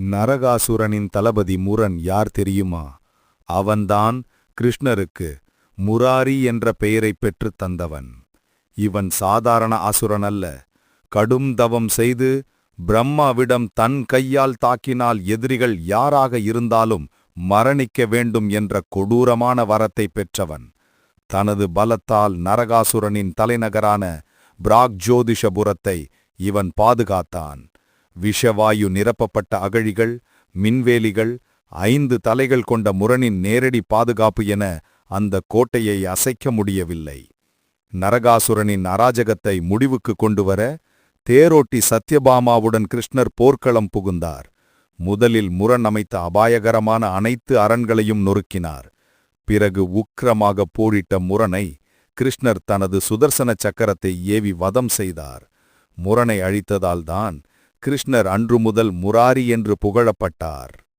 நரகாசுரனின் தளபதி முரன் யார் தெரியுமா? அவன்தான் கிருஷ்ணருக்கு முராரி என்ற பெயரைப் பெற்றுத் தந்தவன். இவன் சாதாரண அசுரன் அல்ல. கடும் தவம் செய்து பிரம்மாவிடம் தன் கையால் தாக்கினால் எதிரிகள் யாராக இருந்தாலும் மரணிக்க வேண்டும் என்ற கொடூரமான வரத்தை பெற்றவன். தனது பலத்தால் நரகாசுரனின் தலைநகரான பிராக்ஜோதிஷபுரத்தை இவன் பாதுகாத்தான். விஷவாயு நிரப்பப்பட்ட அகழிகள் மின்வேலிகள் ஐந்து தலைகள் கொண்ட முரணின் நேரடி பாதுகாப்பு என அந்த கோட்டையை அசைக்க முடியவில்லை. நரகாசுரனின் அராஜகத்தை முடிவுக்கு கொண்டுவர தேரோட்டி சத்யபாமாவுடன் கிருஷ்ணர் போர்க்களம் புகுந்தார். முதலில் முரண் அமைத்த அபாயகரமான அனைத்து அரண்களையும் நொறுக்கினார். பிறகு உக்கிரமாக போரிட்ட முரனை கிருஷ்ணர் தனது சுதர்சன சக்கரத்தை ஏவி வதம் செய்தார். முரணை அழித்ததால்தான் கிருஷ்ணர் அன்று முதல் முராரி என்று புகழப்பட்டார்.